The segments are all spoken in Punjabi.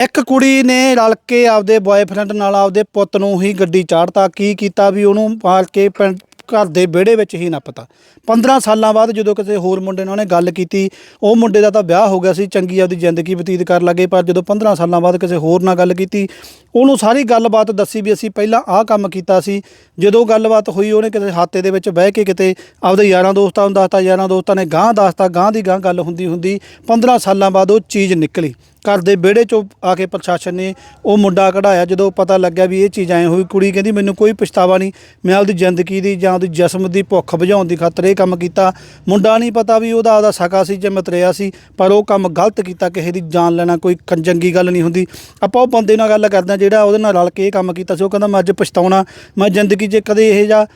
ਇੱਕ ਕੁੜੀ ਨੇ ਰਲ ਕੇ ਆਪਦੇ ਬॉयਫ੍ਰੈਂਡ ਨਾਲ ਆਪਦੇ ਪੁੱਤ ਨੂੰ ਹੀ ਗੱਡੀ ਚਾੜਤਾ। ਕੀ ਕੀਤਾ ਵੀ ਉਹਨੂੰ ਮਾਰ ਕੇ ਪਿੰਡ ਘਰ ਦੇ ਵਿਹੜੇ ਵਿੱਚ ਹੀ ਨੱਪਤਾ। 15 ਸਾਲਾਂ ਬਾਅਦ ਜਦੋਂ ਕਿਸੇ ਹੋਰ ਮੁੰਡੇ ਨਾਲ ਉਹਨੇ ਗੱਲ ਕੀਤੀ, ਉਹ ਮੁੰਡੇ ਦਾ ਤਾਂ ਵਿਆਹ ਹੋ ਗਿਆ ਸੀ, ਚੰਗੀ ਆਪਦੀ ਜ਼ਿੰਦਗੀ ਬਤੀਤ ਕਰਨ ਲੱਗੇ, ਪਰ ਜਦੋਂ 15 ਸਾਲਾਂ ਬਾਅਦ ਕਿਸੇ ਹੋਰ ਨਾਲ ਗੱਲ ਕੀਤੀ, ਉਹਨੂੰ ਸਾਰੀ ਗੱਲਬਾਤ ਦੱਸੀ ਵੀ ਅਸੀਂ ਪਹਿਲਾਂ ਆਹ ਕੰਮ ਕੀਤਾ ਸੀ। ਜਦੋਂ ਗੱਲਬਾਤ ਹੋਈ, ਉਹਨੇ ਕਿਸੇ ਹਾਤੇ ਦੇ ਵਿੱਚ ਬਹਿ ਕੇ ਕਿਤੇ ਆਪਦੇ ਯਾਰਾਂ ਦੋਸਤਾਂ ਨੂੰ ਦੱਸਤਾ, ਯਾਰਾਂ ਦੋਸਤਾਂ ਨੇ ਗਾਂਹ ਦੱਸਤਾ, ਗਾਂਹ ਦੀ ਗਾਂਹ ਗੱਲ ਹੁੰਦੀ ਹੁੰਦੀ 15 ਸਾਲਾਂ ਬਾਅਦ ਉਹ ਚੀਜ਼ ਨਿਕਲੀ। ਘਰ ਦੇ ਵਿਹੜੇ ਚੋਂ ਆ ਕੇ ਪ੍ਰਸ਼ਾਸਨ ਨੇ ਉਹ ਮੁੰਡਾ ਕਢਾਇਆ, ਜਦੋਂ ਪਤਾ ਲੱਗਿਆ ਵੀ ਇਹ ਚੀਜ਼ ਐ ਹੋਈ, ਕੁੜੀ ਕਹਿੰਦੀ, ਮੈਨੂੰ ਕੋਈ ਪਛਤਾਵਾ ਨਹੀਂ, ਮੈਂ ਆਪਦੀ ਜ਼ਿੰਦਗੀ ਦੀ ਜਾਂ ਉਹਦੀ ਜਿਸਮ ਦੀ ਭੁੱਖ ਬੁਝਾਉਣ ਦੀ ਖਾਤਰ ਇਹ ਕੰਮ ਕੀਤਾ। ਮੁੰਡਾ ਨਹੀਂ ਪਤਾ ਵੀ ਉਹਦਾ ਆਪਦਾ ਸਕਾ ਸੀ ਜਾਂ ਮਤਰਿਆ ਸੀ, ਪਰ ਉਹ ਕੰਮ ਗਲਤ ਕੀਤਾ, ਕਿਸੇ ਦੀ ਜਾਨ ਲੈਣਾ ਕੋਈ ਕੰ- ਚੰਗੀ ਗੱਲ ਨਹੀਂ ਹੁੰਦੀ। ਆਪਾਂ ਉਹ ਬੰਦੇ ਨਾਲ ਗੱਲ ਕਰਦੇ ਹਾਂ, ਜਿਹੜਾ ਉਹਦੇ ਨਾਲ ਰਲ ਕੇ ਇਹ ਕੰਮ ਕੀਤਾ ਸੀ, ਉਹ ਕਹਿੰਦਾ, ਮੈਂ ਅੱਜ ਪਛਤਾਉਣਾ, ਮੈਂ ਜ਼ਿੰਦਗੀ 'ਚ ਕਦੇ ਇਹ ਜਾ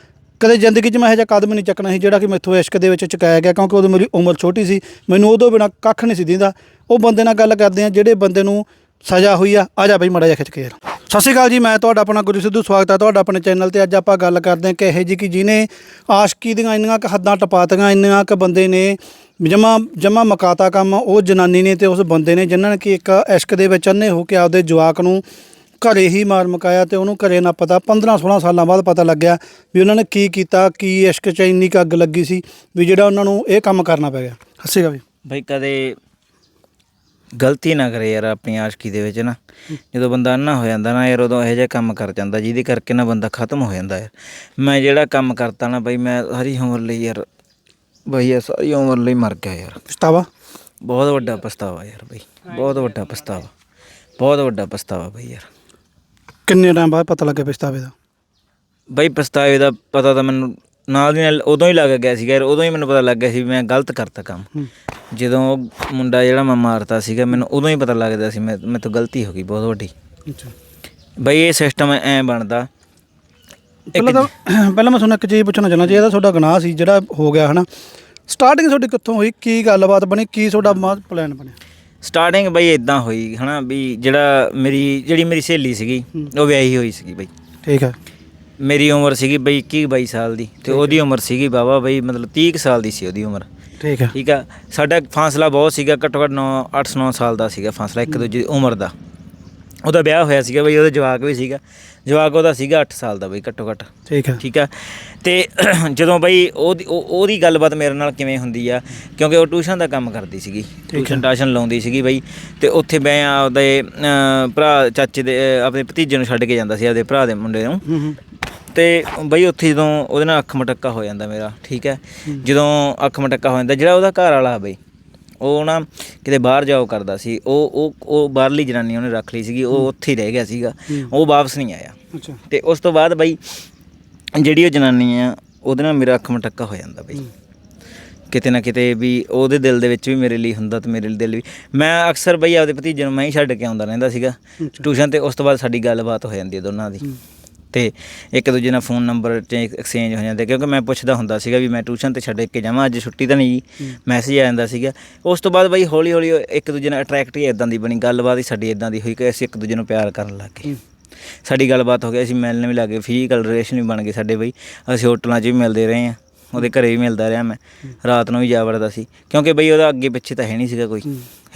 ਕਦੇ ਜ਼ਿੰਦਗੀ 'ਚ ਮੈਂ ਇਹੋ ਜਿਹਾ ਕਦਮ ਨਹੀਂ ਚੱਕਣਾ ਸੀ, ਜਿਹੜਾ ਕਿ ਮੈਥੋਂ ਇਸ਼ਕ ਦੇ ਵਿੱਚ ਚੁਕਾਇਆ ਗਿਆ, ਕਿਉਂਕਿ ਉਦੋਂ ਮੇਰੀ ਉਮਰ ਛੋਟੀ ਸੀ, ਮੈਨੂੰ ਉਹਦੋਂ ਬਿਨਾ ਕੱਖ ਨਹੀਂ ਸੀ ਦਿੰਦਾ। ਉਹ ਬੰਦੇ ਨਾਲ ਗੱਲ ਕਰਦੇ ਆ, ਜਿਹੜੇ ਬੰਦੇ ਨੂੰ ਸਜ਼ਾ ਹੋਈ ਆ ਆ ਜਾ ਬਈ ਮੜਾ ਜਾ ਖਿੱਚ ਕੇ ਯਾਰ। ਸਤਿ ਸ਼੍ਰੀ ਅਕਾਲ ਜੀ, ਮੈਂ ਤੁਹਾਡਾ ਆਪਣਾ ਗੁਰੂ ਸਿੱਧੂ, ਸਵਾਗਤ ਹੈ ਤੁਹਾਡਾ ਆਪਣੇ ਚੈਨਲ ਤੇ। ਅੱਜ ਆਪਾਂ ਗੱਲ ਕਰਦੇ ਹਾਂ ਕਿ ਇਹੋ ਜਿਹੀ ਕਿ ਜਿਹਨੇ ਆਸ਼ਕੀ ਦੀਆਂ ਇੰਨੀਆਂ ਕੁ ਹੱਦਾਂ ਟਪਾਤੀਆਂ, ਇੰਨੀਆਂ ਕੁ ਬੰਦੇ ਨੇ ਜਮਾ ਜਮਾ ਮਕਾਤਾ ਕੰਮ, ਉਹ ਜਨਾਨੀ ਨੇ ਤੇ ਉਸ ਬੰਦੇ ਨੇ, ਜਿਨ੍ਹਾਂ ਨੇ ਕਿ ਇੱਕ ਇਸ਼ਕ ਦੇ ਵਿੱਚ ਅੰਨੇ ਹੋ ਕੇ ਆਪਦੇ ਜਵਾਕ ਨੂੰ ਘਰੇ ਹੀ ਮਾਰ ਮੁਕਾਇਆ ਤੇ ਉਹਨੂੰ ਘਰੇ ਨਾ ਪਤਾ 15 16 ਸਾਲਾਂ ਬਾਅਦ ਪਤਾ ਲੱਗਿਆ ਵੀ ਉਹਨਾਂ ਨੇ ਕੀ ਕੀਤਾ, ਕੀ ਇਸ਼ਕ ਚ ਇੰਨੀ ਕੁ ਅੱਗ ਲੱਗੀ ਸੀ, ਵੀ ਜਿਹੜਾ ਉਹਨਾਂ ਨੂੰ ਇਹ ਕੰਮ ਕਰਨਾ ਪੈ ਗਿਆ। ਹੱਸੇਗਾ ਵੀ ਬਈ ਕਦੇ ਗਲਤੀ ਨਾ ਕਰੇ ਯਾਰ ਆਪਣੀ ਆਸ਼ਕੀ ਦੇ ਵਿੱਚ ਨਾ। ਜਦੋਂ ਬੰਦਾ ਅੰਨਾ ਹੋ ਜਾਂਦਾ ਨਾ ਯਾਰ ਉਦੋਂ ਇਹੋ ਜਿਹਾ ਕੰਮ ਕਰ ਜਾਂਦਾ ਜਿਹਦੇ ਕਰਕੇ ਨਾ ਬੰਦਾ ਖਤਮ ਹੋ ਜਾਂਦਾ ਯਾਰ। ਮੈਂ ਜਿਹੜਾ ਕੰਮ ਕਰਤਾ ਨਾ ਬਈ ਮੈਂ ਸਾਰੀ ਉਮਰ ਲਈ ਯਾਰ ਬਈ ਇਹ ਸਾਰੀ ਉਮਰ ਲਈ ਮਰ ਗਿਆ ਯਾਰ। ਪਛਤਾਵਾ? ਬਹੁਤ ਵੱਡਾ ਪਛਤਾਵਾ ਯਾਰ ਬਈ ਬਹੁਤ ਵੱਡਾ ਪਛਤਾਵਾ। ਬਹੁਤ ਵੱਡਾ ਪਛਤਾਵਾ ਬਈ ਯਾਰ। ਕਿੰਨੇ ਟਾਈਮ ਬਾਅਦ ਪਤਾ ਲੱਗਿਆ ਪਛਤਾਵੇ ਦਾ? ਬਈ ਪਛਤਾਵੇ ਦਾ ਪਤਾ ਤਾਂ ਮੈਨੂੰ ਨਾਲ ਦੀ ਨਾਲ ਉਦੋਂ ਹੀ ਲੱਗ ਗਿਆ ਸੀਗਾ ਯਾਰ ਉਦੋਂ ਹੀ ਮੈਨੂੰ ਪਤਾ ਲੱਗ ਗਿਆ ਸੀ ਵੀ ਮੈਂ ਗਲਤ ਕਰਤਾ ਕੰਮ। ਜਦੋਂ ਉਹ ਮੁੰਡਾ ਜਿਹੜਾ ਮੈਂ ਮਾਰਤਾ ਸੀਗਾ ਮੈਨੂੰ ਉਦੋਂ ਹੀ ਪਤਾ ਲੱਗਦਾ ਸੀ ਮੈਂ ਮੇਰੇ ਤੋਂ ਗਲਤੀ ਹੋ ਗਈ ਬਹੁਤ ਵੱਡੀ। ਅੱਛਾ। ਬਈ ਇਹ ਸਿਸਟਮ ਐ ਬਣਦਾ। ਪਹਿਲਾਂ ਤਾਂ ਪਹਿਲਾਂ ਮੈਂ ਤੁਹਾਨੂੰ ਇੱਕ ਚੀਜ਼ ਪੁੱਛਣਾ ਚਾਹੁੰਦਾ ਜੀ ਇਹਦਾ ਤੁਹਾਡਾ ਗੁਨਾਹ ਸੀ ਜਿਹੜਾ ਹੋ ਗਿਆ ਹਨਾ ਸਟਾਰਟਿੰਗ ਤੁਹਾਡੀ ਕਿੱਥੋਂ ਹੋਈ? ਕੀ ਗੱਲਬਾਤ ਬਣੀ? ਕੀ ਤੁਹਾਡਾ ਪਲਾਨ ਬਣਿਆ? ਸਟਾਰਟਿੰਗ ਬਈ ਇਦਾਂ ਹੋਈ ਹਨਾ ਵੀ ਜਿਹੜਾ ਮੇਰੀ ਜਿਹੜੀ ਮੇਰੀ ਸਹੇਲੀ ਸੀਗੀ ਉਹ ਵਿਆਹੀ ਹੋਈ ਸੀਗੀ ਬਈ। ਠੀਕ ਹੈ। ਮੇਰੀ ਉਮਰ ਸੀਗੀ ਬਈ 21 22 ਸਾਲ ਦੀ ਤੇ ਉਹਦੀ ਉਮਰ ਸੀਗੀ ਬਾਬਾ ਬਈ ਮਤਲਬ 30 ਕੁ ਸਾਲ ਦੀ ਸੀ ਉਹਦੀ ਉਮਰ। ਠੀਕ ਹੈ। ਠੀਕ ਆ? ਸਾਡਾ ਫਾਸਲਾ ਬਹੁਤ ਸੀਗਾ ਘੱਟੋ ਘੱਟ 9 8 9 ਸਾਲ ਦਾ ਸੀਗਾ ਫਾਸਲਾ ਇੱਕ ਦੂਜੇ ਦੀ ਉਮਰ ਦਾ। ਉਹਦਾ ਵਿਆਹ ਹੋਇਆ ਸੀਗਾ ਬਈ ਉਹਦਾ ਜਵਾਕ ਵੀ ਸੀਗਾ। ਜਵਾਕ ਉਹਦਾ ਸੀਗਾ 8 ਸਾਲ ਦਾ ਬਈ ਘੱਟੋ ਘੱਟ। ਠੀਕ ਹੈ। ਠੀਕ ਆ? ਤੇ ਜਦੋਂ ਬਈ ਉਹਦੀ ਉਹ- ਉਹਦੀ ਗੱਲਬਾਤ ਮੇਰੇ ਨਾਲ ਕਿਵੇਂ ਹੁੰਦੀ ਆ ਕਿਉਂਕਿ ਉਹ ਟਿਊਸ਼ਨ ਦਾ ਕੰਮ ਕਰਦੀ ਸੀਗੀ। ਟਿਊਸ਼ਨ ਟਾਸ਼ਨ ਲਾਉਂਦੀ ਸੀਗੀ ਬਈ ਤੇ ਉੱਥੇ ਮੈਂ ਆਪਦੇ ਅਹ, ਭਰਾ ਚਾਚੇ ਦੇ ਅਹ, ਆਪਣੇ ਭਤੀਜੇ ਨੂੰ ਛੱਡ ਕੇ ਜਾਂਦਾ ਸੀ ਆਪਦੇ ਭਰਾ ਦੇ ਮੁੰਡੇ ਨੂੰ। ਤੇ ਬਈ ਉੱਥੇ ਜਦੋਂ ਉਹਦੇ ਨਾਲ ਅੱਖ ਮਟੱਕਾ ਹੋ ਜਾਂਦਾ ਮੇਰਾ ਠੀਕ ਹੈ? ਜਦੋਂ ਅੱਖ ਮਟੱਕਾ ਹੋ ਜਾਂਦਾ ਜਿਹੜਾ ਉਹਦਾ ਘਰ ਵਾਲਾ ਬਈ ਉਹ ਨਾ ਕਿਤੇ ਬਾਹਰ ਜਾਓ ਕਰਦਾ ਸੀ ਉਹ ਉਹ ਉਹ ਬਾਹਰਲੀ ਜਨਾਨੀ ਉਹਨੇ ਰੱਖ ਲਈ ਸੀਗੀ ਉਹ ਉੱਥੇ ਹੀ ਰਹਿ ਗਿਆ ਸੀਗਾ ਉਹ ਵਾਪਸ ਨਹੀਂ ਆਇਆ। ਅੱਛਾ। ਤੇ ਉਸ ਤੋਂ ਬਾਅਦ ਬਈ ਜਿਹੜੀ ਉਹ ਜਨਾਨੀ ਆ ਉਹਦੇ ਨਾਲ ਮੇਰਾ ਅੱਖ ਮਟੱਕਾ ਹੋ ਜਾਂਦਾ ਬਈ। ਕਿਤੇ ਨਾ ਕਿਤੇ ਵੀ ਉਹਦੇ ਦਿਲ ਦੇ ਵਿੱਚ ਵੀ ਮੇਰੇ ਲਈ ਹੁੰਦਾ ਤੇ ਮੇਰੇ ਦਿਲ ਵੀ ਮੈਂ ਅਕਸਰ ਬਈ ਆਪਦੇ ਭਤੀਜੇ ਨੂੰ ਮੈਂ ਹੀ ਛੱਡ ਕੇ ਆਉਂਦਾ ਰਹਿੰਦਾ ਸੀਗਾ। ਟਿਊਸ਼ਨ ਤੇ ਉਸ ਤੋਂ ਬਾਅਦ ਸਾਡੀ ਗੱਲਬਾਤ ਹੋ ਜਾਂਦੀ ਹੈ ਦੋਨਾਂ ਦੀ। ਤੇ ਇੱਕ ਦੂਜੇ ਨਾਲ ਫੋਨ ਨੰਬਰ ਐਕਸਚੇਂਜ ਹੋ ਜਾਂਦੇ ਕਿਉਂਕਿ ਮੈਂ ਪੁੱਛਦਾ ਹੁੰਦਾ ਸੀਗਾ ਵੀ ਮੈਂ ਟਿਊਸ਼ਨ ਤੇ ਛੱਡ ਕੇ ਜਾਵਾਂ ਅੱਜ ਛੁੱਟੀ ਤਾਂ ਨਹੀਂ। ਮੈਸੇਜ ਆ ਜਾਂਦਾ ਸੀਗਾ। ਉਸ ਤੋਂ ਬਾਅਦ ਬਈ ਹੌਲੀ ਹੌਲੀ ਇੱਕ ਦੂਜੇ ਨਾਲ ਅਟਰੈਕਟ ਹੀ ਇਦਾਂ ਦੀ ਬਣੀ। ਗੱਲਬਾਤ ਹੀ ਸਾਡੀ ਇਦਾਂ ਦੀ ਹੋਈ ਕਿ ਅਸੀਂ ਇੱਕ ਦੂਜੇ ਨੂੰ ਪਿਆਰ ਕਰਨ ਲੱਗ ਗਏ। ਸਾਡੀ ਗੱਲਬਾਤ ਹੋ ਗਈ ਅਸੀਂ ਮਿਲਣ ਵੀ ਲੱਗੇ ਫਿਜ਼ੀਕਲ ਰਿਲੇਸ਼ਨ ਵੀ ਬਣ ਗਏ ਸਾਡੇ ਬਈ। ਅਸੀਂ ਹੋਟਲਾਂ 'ਚ ਵੀ ਮਿਲਦੇ ਰਹੇ ਹਾਂ। ਉਹਦੇ ਘਰੇ ਵੀ ਮਿਲਦਾ ਰਿਹਾ ਮੈਂ। ਰਾਤ ਨੂੰ ਵੀ ਜਾ ਵੜਦਾ ਸੀ। ਕਿਉਂਕਿ ਬਈ ਉਹਦਾ ਅੱਗੇ ਪਿੱਛੇ ਤਾਂ ਹੈ ਨਹੀਂ ਸੀਗਾ ਕੋਈ।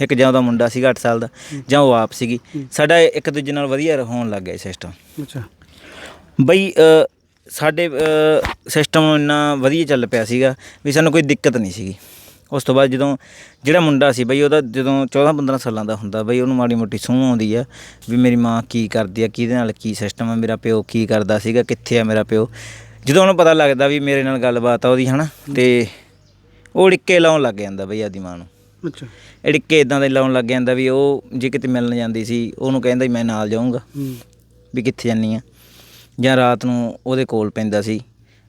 ਇੱਕ ਜਾਂ ਉਹਦਾ ਮੁੰਡਾ ਸੀਗਾ 8 ਸਾਲ ਦਾ ਜਾਂ ਉਹ ਆਪ ਸੀਗੀ। ਸਾਡਾ ਇੱਕ ਦੂਜੇ ਨਾਲ ਵਧੀਆ ਹੋਣ ਲੱਗ ਗਿਆ ਸਿਸਟਮ ਅੱਛਾ। ਬਈ ਸਾਡੇ ਸਿਸਟਮ ਇੰਨਾ ਵਧੀਆ ਚੱਲ ਪਿਆ ਸੀਗਾ ਵੀ ਸਾਨੂੰ ਕੋਈ ਦਿੱਕਤ ਨਹੀਂ ਸੀਗੀ। ਉਸ ਤੋਂ ਬਾਅਦ ਜਦੋਂ ਜਿਹੜਾ ਮੁੰਡਾ ਸੀ ਬਈ ਉਹਦਾ ਜਦੋਂ 14 15 ਸਾਲਾਂ ਦਾ ਹੁੰਦਾ ਬਈ ਉਹਨੂੰ ਮਾੜੀ ਮੋਟੀ ਸੂਹ ਆਉਂਦੀ ਆ ਵੀ ਮੇਰੀ ਮਾਂ ਕੀ ਕਰਦੀ ਆ ਕਿਹਦੇ ਨਾਲ ਕੀ ਸਿਸਟਮ ਆ ਮੇਰਾ ਪਿਓ ਕੀ ਕਰਦਾ ਸੀਗਾ ਕਿੱਥੇ ਆ ਮੇਰਾ ਪਿਓ। ਜਦੋਂ ਉਹਨੂੰ ਪਤਾ ਲੱਗਦਾ ਵੀ ਮੇਰੇ ਨਾਲ ਗੱਲਬਾਤ ਆ ਉਹਦੀ ਹਨਾ ਤੇ ਉਹ ੜਿੱਕੇ ਲਾਉਣ ਲੱਗ ਜਾਂਦਾ ਬਈ ਆਦੀ ਮਾਂ ਨੂੰ। ਅੱਛਾ। ੜਿੱਕੇ ਇਦਾਂ ਦੇ ਲਾਉਣ ਲੱਗ ਜਾਂਦਾ ਵੀ ਉਹ ਜੇ ਕਿਤੇ ਮਿਲਣ ਜਾਂਦੀ ਸੀ ਉਹਨੂੰ ਕਹਿੰਦਾ ਮੈਂ ਨਾਲ ਜਾਊਂਗਾ ਵੀ ਕਿੱਥੇ ਜਾਨੀ ਆ। ਜਾਂ ਰਾਤ ਨੂੰ ਉਹਦੇ ਕੋਲ ਪੈਂਦਾ ਸੀ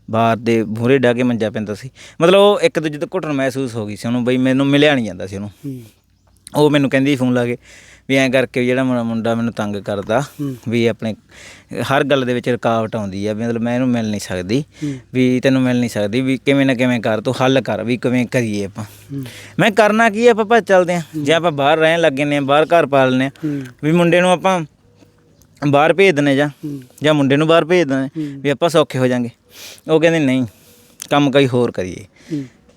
ਬਾਹਰ ਦੇ ਮੂਹਰੇ ਡਾ ਕੇ ਮੰਜਾ ਪੈਂਦਾ ਸੀ। ਮਤਲਬ ਉਹ ਇੱਕ ਦੂਜੇ ਤੋਂ ਘੁੱਟਣ ਮਹਿਸੂਸ ਹੋ ਗਈ ਸੀ ਉਹਨੂੰ ਬਈ ਮੈਨੂੰ ਮਿਲਿਆ ਨਹੀਂ ਜਾਂਦਾ ਸੀ ਉਹਨੂੰ। ਉਹ ਮੈਨੂੰ ਕਹਿੰਦੀ ਫੋਨ ਲਾ ਕੇ ਵੀ ਐਂ ਕਰਕੇ ਜਿਹੜਾ ਮੇਰਾ ਮੁੰਡਾ ਮੈਨੂੰ ਤੰਗ ਕਰਦਾ। ਵੀ ਆਪਣੇ ਹਰ ਗੱਲ ਦੇ ਵਿੱਚ ਰੁਕਾਵਟ ਆਉਂਦੀ ਆ ਮਤਲਬ ਮੈਂ ਇਹਨੂੰ ਮਿਲ ਨਹੀਂ ਸਕਦੀ। ਵੀ ਤੈਨੂੰ ਮਿਲ ਨਹੀਂ ਸਕਦੀ ਵੀ ਕਿਵੇਂ ਨਾ ਕਿਵੇਂ ਕਰ ਤੂੰ ਹੱਲ ਕਰ ਵੀ ਕਿਵੇਂ ਕਰੀਏ ਆਪਾਂ। ਮੈਂ ਕਰਨਾ ਕੀ ਆ ਆਪਾਂ ਚੱਲਦੇ ਆ। ਜੇ ਆਪਾਂ ਬਾਹਰ ਰਹਿਣ ਲੱਗੇ ਨੇ ਬਾਹਰ ਘਰ ਪਾਲ ਲੈਂਦੇ ਆ ਵੀ ਮੁੰਡੇ ਨੂੰ ਆਪਾਂ ਬਾਹਰ ਭੇਜ ਦਿੰਦੇ ਜਾਂ ਜਾਂ ਮੁੰਡੇ ਨੂੰ ਬਾਹਰ ਭੇਜ ਦਿੰਦੇ ਵੀ ਆਪਾਂ ਸੌਖੇ ਹੋ ਜਾਾਂਗੇ। ਉਹ ਕਹਿੰਦੇ ਨਹੀਂ ਕੰਮ ਕੋਈ ਹੋਰ ਕਰੀਏ।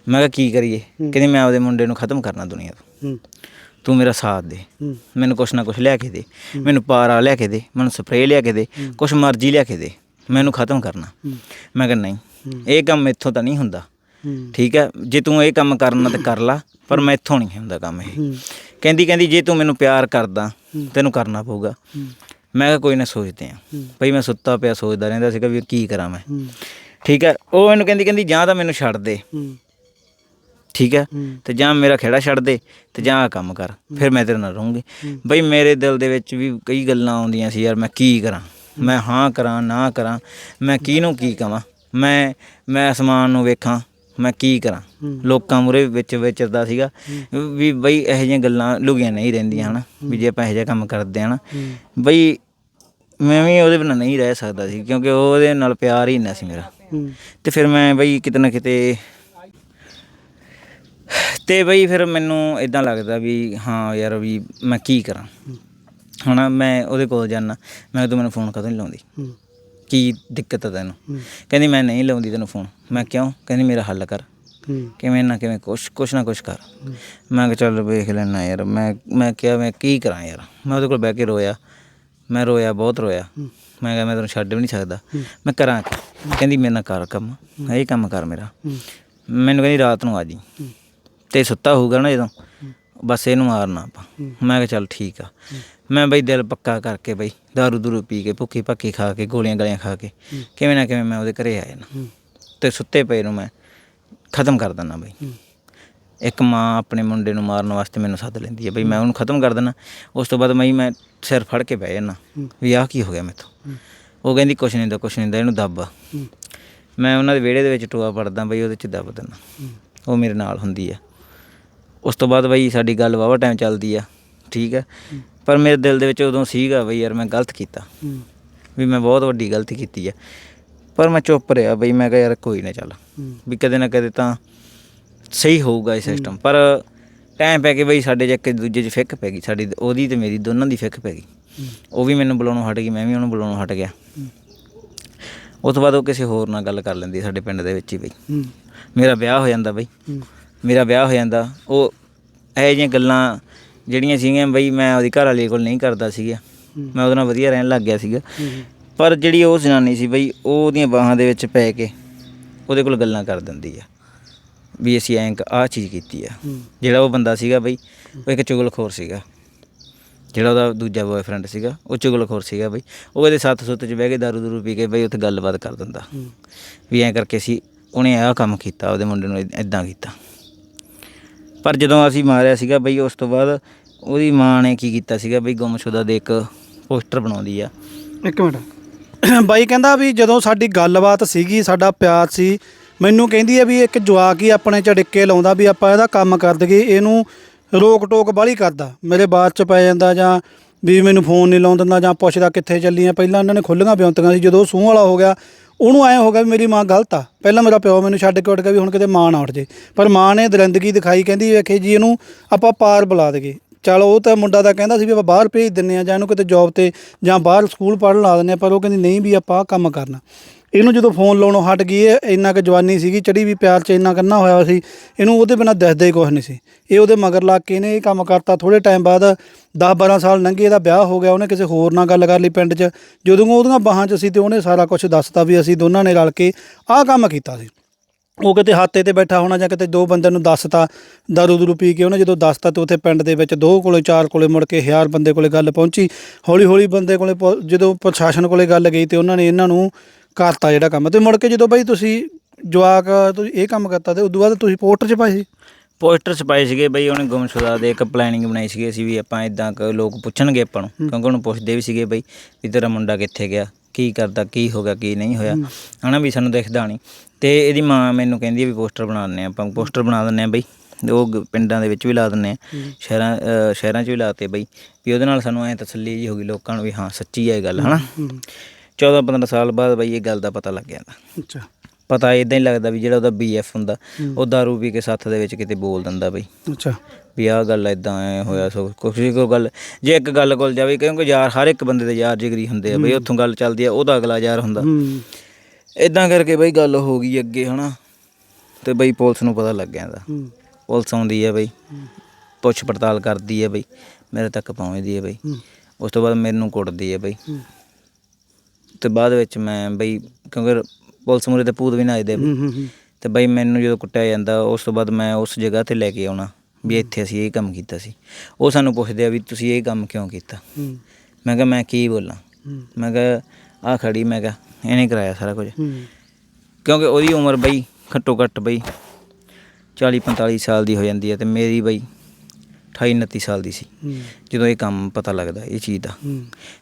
ਮੈਂ ਕਿਹਾ ਕੀ ਕਰੀਏ? ਕਹਿੰਦੇ ਮੈਂ ਆਪਦੇ ਮੁੰਡੇ ਨੂੰ ਖਤਮ ਕਰਨਾ ਦੁਨੀਆ ਤੋਂ। ਤੂੰ ਮੇਰਾ ਸਾਥ ਦੇ। ਮੈਨੂੰ ਕੁਛ ਨਾ ਕੁਛ ਲਿਆ ਕੇ ਦੇ। ਮੈਨੂੰ ਪਾਰਾ ਲਿਆ ਕੇ ਦੇ। ਮੈਨੂੰ ਸਪਰੇਅ ਲਿਆ ਕੇ ਦੇ। ਕੁਛ ਮਰਜ਼ੀ ਲਿਆ ਕੇ ਦੇ। ਮੈਨੂੰ ਖਤਮ ਕਰਨਾ। ਮੈਂ ਕਿਹਾ ਨਹੀਂ ਇਹ ਕੰਮ ਇੱਥੋਂ ਤਾਂ ਨਹੀਂ ਹੁੰਦਾ। ਠੀਕ ਹੈ ਜੇ ਤੂੰ ਇਹ ਕੰਮ ਕਰਨਾ ਤੇ ਕਰ ਲਾ ਪਰ ਮੈਥੋਂ ਨਹੀਂ ਹੁੰਦਾ ਕੰਮ ਇਹ। ਕਹਿੰਦੀ ਕਹਿੰਦੀ ਜੇ ਤੂੰ ਮੈਨੂੰ ਪਿਆਰ ਕਰਦਾ ਤੈਨੂੰ ਕਰਨਾ ਪਊਗਾ। ਮੈਂ ਕਿਹਾ ਕੋਈ ਨਾ ਸੋਚਦੇ ਆ। ਭਈ ਮੈਂ ਸੁੱਤਾ ਪਿਆ ਸੋਚਦਾ ਰਹਿੰਦਾ ਸੀਗਾ ਵੀ ਕੀ ਕਰਾਂ ਮੈਂ। ਠੀਕ ਹੈ ਉਹ ਮੈਨੂੰ ਕਹਿੰਦੀ ਕਹਿੰਦੀ ਜਾਂ ਤਾਂ ਮੈਨੂੰ ਛੱਡ ਦੇ। ਠੀਕ ਹੈ ਤੇ ਜਾਂ ਮੇਰਾ ਖੇੜਾ ਛੱਡ ਦੇ ਤੇ ਜਾਂ ਆਹ ਕੰਮ ਕਰ ਫਿਰ ਮੈਂ ਤੇਰੇ ਨਾਲ ਰਹੂੰਗੀ। ਬਈ ਮੇਰੇ ਦਿਲ ਦੇ ਵਿੱਚ ਵੀ ਕਈ ਗੱਲਾਂ ਆਉਂਦੀਆਂ ਸੀ ਯਾਰ ਮੈਂ ਕੀ ਕਰਾਂ? ਮੈਂ ਹਾਂ ਕਰਾਂ ਨਾ ਕਰਾਂ? ਮੈਂ ਕਿਹਨੂੰ ਕੀ ਕਵਾਂ? ਮੈਂ ਮੈਂ ਅਸਮਾਨ ਨੂੰ ਵੇਖਾਂ ਮੈਂ ਕੀ ਕਰਾਂ। ਲੋਕਾਂ ਮੁਰੇ ਵਿੱਚ ਵਿਚਰਦਾ ਸੀਗਾ ਵੀ ਬਈ ਇਹੋ ਜਿਹੀਆਂ ਗੱਲਾਂ ਲੁਕੀਆਂ ਨਹੀਂ ਰਹਿੰਦੀਆਂ ਹਨਾ? ਵੀ ਜੇ ਆਪਾਂ ਇਹੋ ਜਿਹਾ ਕੰਮ ਕਰਦੇ ਹਾਂ ਨਾ ਹੂੰ। ਬਈ ਮੈਂ ਵੀ ਉਹਦੇ ਬਿਨਾਂ ਨਹੀਂ ਰਹਿ ਸਕਦਾ ਸੀ ਕਿਉਂਕਿ ਉਹਦੇ ਨਾਲ ਪਿਆਰ ਹੀ ਇੰਨਾ ਸੀ ਮੇਰਾ। ਤੇ ਫਿਰ ਮੈਂ ਬਈ ਕਿਤੇ ਨਾ ਕਿਤੇ ਤੇ ਬਈ ਫਿਰ ਮੈਨੂੰ ਇਦਾਂ ਲੱਗਦਾ ਵੀ ਹਾਂ ਯਾਰ ਵੀ ਮੈਂ ਕੀ ਕਰਾਂ। ਹੁਣ ਮੈਂ ਉਹਦੇ ਕੋਲ ਜਾਣਾ ਮੈਂ ਤੂੰ ਮੈਨੂੰ ਫੋਨ ਕਦੋਂ ਨਹੀਂ ਲਾਉਂਦੀ। ਕੀ ਦਿੱਕਤ ਹੈ ਤੈਨੂੰ? ਕਹਿੰਦੀ ਮੈਂ ਨਹੀਂ ਲਾਉਂਦੀ ਤੈਨੂੰ ਫੋਨ ਮੈਂ ਕਿਉਂ? ਕਹਿੰਦੀ ਮੇਰਾ ਹੱਲ ਕਰ। ਕਿਵੇਂ ਨਾ ਕਿਵੇਂ ਕੁਛ ਕੁਛ ਨਾ ਕੁਛ ਕਰ। ਮੈਂ ਕਿਹਾ ਚੱਲ ਵੇਖ ਲੈਣਾ ਯਾਰ ਮੈਂ ਮੈਂ ਕਿਹਾ ਮੈਂ ਕੀ ਕਰਾਂ ਯਾਰ? ਮੈਂ ਉਹਦੇ ਕੋਲ ਬਹਿ ਕੇ ਰੋਇਆ। ਮੈਂ ਰੋਇਆ ਬਹੁਤ ਰੋਇਆ। ਮੈਂ ਕਿਹਾ ਮੈਂ ਤੈਨੂੰ ਛੱਡ ਵੀ ਨਹੀਂ ਸਕਦਾ। ਮੈਂ ਕਰਾਂ ਕੀ? ਕਹਿੰਦੀ ਮੇਰੇ ਨਾਲ ਕਰ ਕੰਮ। ਇਹ ਕੰਮ ਕਰ ਮੇਰਾ। ਮੈਨੂੰ ਕਹਿੰਦੀ ਰਾਤ ਨੂੰ ਆ ਜੀ। ਤੇ ਸੁੱਤਾ ਹੋਊਗਾ ਨਾ ਜਦੋਂ। ਬਸ ਇਹਨੂੰ ਮਾਰਨਾ ਆਪਾਂ। ਮੈਂ ਕਿਹਾ ਚੱਲ ਠੀਕ ਆ। ਮੈਂ ਬਈ ਦਿਲ ਪੱਕਾ ਕਰਕੇ ਬਈ ਦਾਰੂ ਦੂਰੂ ਪੀ ਕੇ ਭੁੱਖੀ ਭੱਕੀ ਖਾ ਕੇ ਗੋਲੀਆਂ ਗਲੀਆਂ ਖਾ ਕੇ ਕਿਵੇਂ ਨਾ ਕਿਵੇਂ ਮੈਂ ਉਹਦੇ ਘਰੇ ਆ ਜਾਣਾ। ਹੂੰ। ਤੇ ਸੁੱਤੇ ਪਏ ਨੂੰ ਮੈਂ ਖਤਮ ਕਰ ਦਿੰਦਾ ਬਈ। ਇੱਕ ਮਾਂ ਆਪਣੇ ਮੁੰਡੇ ਨੂੰ ਮਾਰਨ ਵਾਸਤੇ ਮੈਨੂੰ ਸੱਦ ਲੈਂਦੀ ਹੈ। ਬਈ ਮੈਂ ਉਹਨੂੰ ਖਤਮ ਕਰ ਦਿੰਦਾ ਉਸ ਤੋਂ ਬਾਅਦ ਮੈਂ ਮੈਂ ਸਿਰ ਫੜ ਕੇ ਬਹਿ ਜਾਣਾ ਵੀ ਆਹ ਕੀ ਹੋ ਗਿਆ ਮੈਥੋਂ? ਉਹ ਕਹਿੰਦੀ ਕੁਛ ਨਹੀਂ ਦਾ ਕੁਛ ਨਹੀਂ ਦਾ ਇਹਨੂੰ ਦੱਬ। ਹੂੰ। ਮੈਂ ਉਹਨਾਂ ਦੇ ਵਿਹੜੇ ਦੇ ਵਿੱਚ ਟੋਆ ਪੜਦਾ ਬਈ ਉਹਦੇ ਚ ਦੱਬ ਦਿੰਦਾ ਉਹ ਮੇਰੇ ਨਾਲ ਹੁੰਦੀ ਆ। ਉਸ ਤੋਂ ਬਾਅਦ ਬਈ ਸਾਡੀ ਗੱਲ ਵਾਵਾ ਟਾਈਮ ਚੱਲਦੀ ਆ। ਠੀਕ ਹੈ। ਪਰ ਮੇਰੇ ਦਿਲ ਦੇ ਵਿੱਚ ਉਦੋਂ ਸੀਗਾ ਬਈ ਯਾਰ ਮੈਂ ਗਲਤ ਕੀਤਾ। ਹੂੰ। ਵੀ ਮੈਂ ਬਹੁਤ ਵੱਡੀ ਗਲਤੀ ਕੀਤੀ ਆ। ਪਰ ਮੈਂ ਚੁੱਪ ਰਿਹਾ ਬਈ ਮੈਂ ਕਿਹਾ ਯਾਰ ਕੋਈ ਨਾ ਚੱਲ। ਹੂੰ। ਵੀ ਕਦੇ ਨਾ ਕਦੇ ਤਾਂ ਸਹੀ ਹੋਊਗਾ ਇਹ ਸਿਸਟਮ ਪਰ ਟਾਈਮ ਪੈ ਕੇ ਬਈ ਸਾਡੇ ਇੱਕ ਦੂਜੇ 'ਚ ਫਿੱਕ ਪੈ ਗਈ ਸਾਡੀ ਉਹਦੀ ਤੇ ਮੇਰੀ ਦੋਨਾਂ ਦੀ ਫਿੱਕ ਪੈ ਗਈ। ਉਹ ਵੀ ਮੈਨੂੰ ਬੁਲਾਉਣੋਂ ਹਟ ਗਈ ਮੈਂ ਵੀ ਉਹਨੂੰ ਬੁਲਾਉਣੋਂ ਹਟ ਗਿਆ। ਉਸ ਤੋਂ ਬਾਅਦ ਉਹ ਕਿਸੇ ਹੋਰ ਨਾਲ ਗੱਲ ਕਰ ਲੈਂਦੀ ਸਾਡੇ ਪਿੰਡ ਦੇ ਵਿੱਚ ਹੀ ਬਈ। ਮੇਰਾ ਵਿਆਹ ਹੋ ਜਾਂਦਾ ਬਈ। ਮੇਰਾ ਵਿਆਹ ਹੋ ਜਾਂਦਾ ਉਹ ਇਹੋ ਜਿਹੀਆਂ ਗੱਲਾਂ ਜਿਹੜੀਆਂ ਸੀਗੀਆਂ ਬਈ ਮੈਂ ਉਹਦੀ ਘਰ ਵਾਲੀ ਕੋਲ ਨਹੀਂ ਕਰਦਾ ਸੀਗਾ। ਮੈਂ ਉਹਦੇ ਨਾਲ ਵਧੀਆ ਰਹਿਣ ਲੱਗ ਗਿਆ ਸੀਗਾ। ਪਰ ਜਿਹੜੀ ਉਹ ਜਨਾਨੀ ਸੀ ਬਈ ਉਹ ਉਹਦੀਆਂ ਬਾਹਾਂ ਦੇ ਵਿੱਚ ਪੈ ਕੇ ਉਹਦੇ ਕੋਲ ਗੱਲਾਂ ਕਰ ਦਿੰਦੀ ਆ। ਵੀ ਅਸੀਂ ਐਂ ਆਹ ਚੀਜ਼ ਕੀਤੀ ਆ। ਜਿਹੜਾ ਉਹ ਬੰਦਾ ਸੀਗਾ ਬਈ ਉਹ ਇੱਕ ਚੁਗਲਖੋਰ ਸੀਗਾ। ਜਿਹੜਾ ਉਹਦਾ ਦੂਜਾ ਬॉयਫ੍ਰੈਂਡ ਸੀਗਾ ਉਹ ਚੁਗਲਖੋਰ ਸੀਗਾ ਬਈ। ਉਹ ਇਹਦੇ ਸੱਤ ਸੁੱਤ 'ਚ ਬਹਿ ਕੇ ਦਾਰੂ ਦੂਰੂ ਪੀ ਕੇ ਬਈ ਉੱਥੇ ਗੱਲਬਾਤ ਕਰ ਦਿੰਦਾ। ਵੀ ਐਂ ਕਰਕੇ ਸੀ ਉਹਨੇ ਆਹ ਕੰਮ ਕੀਤਾ ਉਹਦੇ ਮੁੰਡੇ ਨੂੰ ਇਦਾਂ ਕੀਤਾ। ਪਰ ਜਦੋਂ ਅਸੀਂ ਮਾਰਿਆ ਸੀਗਾ ਬਈ ਉਸ ਤੋਂ ਬਾਅਦ ਉਹਦੀ ਮਾਂ ਨੇ ਕੀ ਕੀਤਾ ਸੀਗਾ ਬਈ ਗੁੰਮਸ਼ੁਦਾ ਦੇ ਇੱਕ ਪੋਸਟਰ ਬਣਾਉਂਦੀ ਆ। ਇੱਕ ਮਿੰਟ। ਬਾਈ ਕਹਿੰਦਾ ਵੀ ਜਦੋਂ ਸਾਡੀ ਗੱਲਬਾਤ ਸੀਗੀ ਸਾਡਾ ਪਿਆਰ ਸੀ ਮੈਨੂੰ ਕਹਿੰਦੀ ਹੈ ਵੀ ਇੱਕ ਜਵਾਕ ਹੀ ਆਪਣੇ ਝੜਕੇ ਲਾਉਂਦਾ ਵੀ ਆਪਾਂ ਇਹਦਾ ਕੰਮ ਕਰ ਦਈਏ, ਇਹਨੂੰ ਰੋਕ ਟੋਕ ਬਾਹਲੀ ਕਰਦਾ ਮੇਰੇ ਬਾਅਦ ਚ ਪੈ ਜਾਂਦਾ ਜਾਂ ਵੀ ਮੈਨੂੰ ਫੋਨ ਨਹੀਂ ਲਾਉਣ ਦਿੰਦਾ ਜਾਂ ਪੁੱਛਦਾ ਕਿੱਥੇ ਚੱਲੀ ਪਹਿਲਾਂ ਇਹਨਾਂ ਨੇ ਖੁੱਲੀਆਂ ਬਿਉਂਤੀਆਂ ਸੀ, ਜਦੋਂ ਸੂਹ ਵਾਲਾ ਹੋ ਗਿਆ, ਉਹਨੂੰ ਐ ਹੋ ਗਿਆ ਵੀ ਮੇਰੀ ਮਾਂ ਗਲਤ ਆ। ਪਹਿਲਾਂ ਮੇਰਾ ਪਿਓ ਮੈਨੂੰ ਛੱਡ ਕੇ ਉੱਠ ਗਿਆ ਵੀ ਹੁਣ ਕਿਤੇ ਮਾਂ ਨਾ ਉੱਠ ਜੇ। ਪਰ ਮਾਂ ਨੇ ਦਰਿੰਦਗੀ ਦਿਖਾਈ, ਕਹਿੰਦੀ ਵੇਖੇ ਜੀ, ਇਹਨੂੰ ਆਪਾਂ ਪਾਰ ਬੁਲਾ ਦਈਏ। ਚਲ ਉਹ ਤਾਂ ਮੁੰਡਾ ਤਾਂ ਕਹਿੰਦਾ ਸੀ ਵੀ ਆਪਾਂ ਬਾਹਰ ਭੇਜ ਦਿੰਨੇ ਆ ਜਾਂ ਇਹਨੂੰ ਕਿਤੇ ਜੌਬ ਤੇ ਜਾਂ ਬਾਹਰ ਸਕੂਲ ਪੜ੍ਹਨ ਲਾ ਦਿੰਨੇ ਆ ਪਰ ਉਹ ਕਹਿੰਦੀ ਨਹੀਂ ਵੀ ਆਪਾਂ ਕੰਮ ਕਰਨਾ। ਇਹਨੂੰ ਜਦੋਂ ਫੋਨ ਲਾਉਣੋਂ ਹਟ ਗਈ ਇਹ ਇੰਨਾ ਕੁ ਜਵਾਨੀ ਸੀਗੀ ਚੜੀ ਵੀ ਪਿਆਰ 'ਚ ਇੰਨਾ ਕੰਨਾ ਹੋਇਆ ਸੀ, ਇਹਨੂੰ ਉਹਦੇ ਬਿਨਾਂ ਦਿਖਦਾ ਹੀ ਕੁਛ ਨਹੀਂ ਸੀ। ਇਹ ਉਹਦੇ ਮਗਰ ਲੱਗ ਕੇ ਇਹਨੇ ਇਹ ਕੰਮ ਕਰਤਾ ਥੋੜੇ ਟਾਈਮ ਬਾਅਦ 10 12 ਸਾਲ ਲੰਘੇ, ਇਹਦਾ ਵਿਆਹ ਹੋ ਗਿਆ, ਉਹਨੇ ਕਿਸੇ ਹੋਰ ਨਾਲ ਗੱਲ ਕਰ ਲਈ ਪਿੰਡ 'ਚ। ਜਦੋਂ ਉਹਦੀਆਂ ਬਾਹਾਂ 'ਚ ਸੀ ਤੇ ਉਹਨੇ ਸਾਰਾ ਕੁਝ ਦੱਸਤਾ ਵੀ ਅਸੀਂ ਦੋਨਾਂ ਨੇ ਰਲ ਕੇ ਆਹ ਕੰਮ ਕੀਤਾ ਸੀ। ਉਹ ਕਿਤੇ ਹਾਤੇ ਤੇ ਬੈਠਾ ਹੋਣਾ ਜਾਂ ਕਿਤੇ ਦੋ ਬੰਦਿਆਂ ਨੂੰ ਦੱਸਤਾ, ਦਾਰੂ ਦੂਰੂ ਪੀ ਕੇ ਉਹਨੇ ਜਦੋਂ ਦੱਸਤਾ ਤੇ ਉੱਥੇ ਪਿੰਡ ਦੇ ਵਿੱਚ ਦੋ ਕੋਲੇ ਚਾਰ ਕੋਲੇ ਮੁੜ ਕੇ ਹਜ਼ਾਰ ਬੰਦੇ ਕੋਲੇ ਗੱਲ ਪਹੁੰਚੀ। ਹੌਲੀ ਹੌਲੀ ਬੰਦੇ ਕੋਲੇ ਪਹੁ- ਜਦੋਂ ਪ੍ਰਸ਼ਾਸਨ ਕੋਲੇ ਗੱਲ ਗਈ ਤੇ ਉਹਨਾਂ ਨੇ ਇਹਨਾਂ ਨੂੰ ਕਰਤਾ ਜਿਹੜਾ ਕੰਮ। ਤੇ ਮੁੜ ਕੇ ਜਦੋਂ ਬਈ ਤੁਸੀਂ ਜਵਾਕ ਤੁਸੀਂ ਇਹ ਕੰਮ ਕਰਤਾ ਤੇ ਉਦੋਂ ਬਾਅਦ ਤੁਸੀਂ ਪੋਸਟਰ 'ਚ ਪਾਏ ਸੀ? ਪੋਸਟਰ ਛਪਾਏ ਸੀਗੇ ਬਈ ਉਹਨੇ ਗੁੰਮਸ਼ੁਦਾ ਦੇ ਇੱਕ ਪਲੈਨਿੰਗ ਬਣਾਈ ਸੀਗੀ ਅਸੀਂ ਵੀ ਆਪਾਂ ਇਦਾਂ ਲੋਕ ਪੁੱਛਣਗੇ ਆਪਾਂ ਨੂੰ ਕਿਉਂਕਿ ਉਹਨੂੰ ਪੁੱਛਦੇ ਵੀ ਸੀਗੇ ਬਈ ਵੀ ਤੇਰਾ ਮੁੰਡਾ ਕਿੱਥੇ ਗਿਆ ਕੀ ਕਰਦਾ ਕੀ ਹੋ ਗਿਆ ਕੀ ਨਹੀਂ ਹੋਇਆ। ਹਨਾ ਵੀ ਸਾਨੂੰ ਦਿਖਦਾ ਨਹੀਂ। ਤੇ ਇਹਦੀ ਮਾਂ ਮੈਨੂੰ ਕਹਿੰਦੀ ਆ ਵੀ ਪੋਸਟਰ ਬਣਾ ਦਿੰਨੇ ਆ ਆਪਾਂ ਪੋਸਟਰ ਬਣਾ ਦਿੰਨੇ ਆ ਬਈ। ਉਹ ਗ- ਪਿੰਡਾਂ ਦੇ ਵਿੱਚ ਵੀ ਲਾ ਦਿੰਨੇ ਆ ਸ਼ਹਿਰਾਂ ਅ, ਸ਼ਹਿਰਾਂ 'ਚ ਵੀ ਲਾਤੇ ਬਈ। ਵੀ ਉਹਦੇ ਨਾਲ ਸਾਨੂੰ ਐ ਤਸੱਲੀ ਜੀ ਹੋ ਗਈ ਲੋਕਾਂ ਨੂੰ ਵੀ ਹਾਂ ਸੱਚੀ ਹੈ ਇਹ ਗੱਲ ਹਨਾ। 14 15 ਸਾਲ ਬਾਅਦ ਬਈ ਇਹ ਗੱਲ ਦਾ ਪਤਾ ਲੱਗ ਜਾਂਦਾ। ਅੱਛਾ। ਪਤਾ ਇਦਾਂ ਹੀ ਲੱਗਦਾ ਵੀ ਜਿਹੜਾ ਉਹਦਾ ਬੀਐਫ ਹੁੰਦਾ ਉਹ ਦਾਰੂ ਪੀ ਕੇ ਸੱਥ ਦੇ ਵਿੱਚ ਕਿਤੇ ਬੋਲ ਦਿੰਦਾ ਬਈ। ਅੱਛਾ। ਵੀ ਆਹ ਗੱਲ ਇਦਾਂ ਐ ਹੋਇਆ ਸੋ ਕੁਛ ਵੀ ਕੋਈ ਗੱਲ ਜੇ ਇੱਕ ਗੱਲ ਕੋਲ ਜਾਵੇ ਕਿਉਂਕਿ ਯਾਰ ਹਰ ਇੱਕ ਬੰਦੇ ਦੇ ਯਾਰ ਜਿਗਰੀ ਹੁੰਦੇ ਆ ਬਈ ਉੱਥੋਂ ਗੱਲ ਚੱਲਦੀ ਆ ਉਹਦਾ ਅਗਲਾ ਯਾਰ ਹੁੰਦਾ। ਹੂੰ। ਇਦਾਂ ਕਰਕੇ ਬਈ ਗੱਲ ਹੋ ਗਈ ਅੱਗੇ ਹਨਾ। ਤੇ ਬਈ ਪੁਲਿਸ ਨੂੰ ਪਤਾ ਲੱਗ ਗਿਆ ਦਾ ਹੂੰ। ਪੁਲਿਸ ਆਉਂਦੀ ਆ ਬਈ ਪੁੱਛ ਪੜਤਾਲ ਕਰਦੀ ਹੈ ਬਈ ਮੇਰੇ ਤੱਕ ਪਹੁੰਚਦੀ ਹੈ ਬਈ। ਹੂੰ। ਉਸ ਤੋਂ ਬਾਅਦ ਮੈਨੂੰ ਕੁੱਟਦੀ ਹੈ ਬਈ। ਹੂੰ। ਤੇ ਬਾਅਦ ਵਿੱਚ ਮੈਂ ਬਈ ਕਿਉਂਕਿ ਪੁਲਿਸ ਮੂਰੇ ਤੇ ਭੂਤ ਵੀ ਨੱਚਦੇ ਹੂੰ ਹੂੰ ਹੂੰ। ਤੇ ਬਈ ਮੈਨੂੰ ਜਦੋਂ ਕੁੱਟਿਆ ਜਾਂਦਾ ਉਸ ਤੋਂ ਬਾਅਦ ਮੈਂ ਉਸ ਜਗ੍ਹਾ ਤੇ ਲੈ ਕੇ ਆਉਣਾ ਵੀ ਇੱਥੇ ਅਸੀਂ ਇਹ ਕੰਮ ਕੀਤਾ ਸੀ। ਉਹ ਸਾਨੂੰ ਪੁੱਛਦੇ ਆ ਵੀ ਤੁਸੀਂ ਇਹ ਕੰਮ ਕਿਉਂ ਕੀਤਾ? ਹੂੰ। ਮੈਂ ਕਿਹਾ ਮੈਂ ਕੀ ਬੋਲਾਂ? ਹੂੰ। ਮੈਂ ਕਿਹਾ ਆ ਖੜੀ ਮੈਂ ਕਿਹਾ ਇਹਨੇ ਕਰਾਇਆ ਸਾਰਾ ਕੁਝ। ਹੂੰ। ਕਿਉਂਕਿ ਉਹਦੀ ਉਮਰ ਬਈ ਘੱਟੋ ਘੱਟ ਬਈ 40 45 ਸਾਲ ਦੀ ਹੋ ਜਾਂਦੀ ਹੈ ਤੇ ਮੇਰੀ ਬਈ 28 29 ਸਾਲ ਦੀ ਸੀ। ਜਦੋਂ ਇਹ ਕੰਮ ਪਤਾ ਲੱਗਦਾ ਇਹ ਚੀਜ਼ ਦਾ।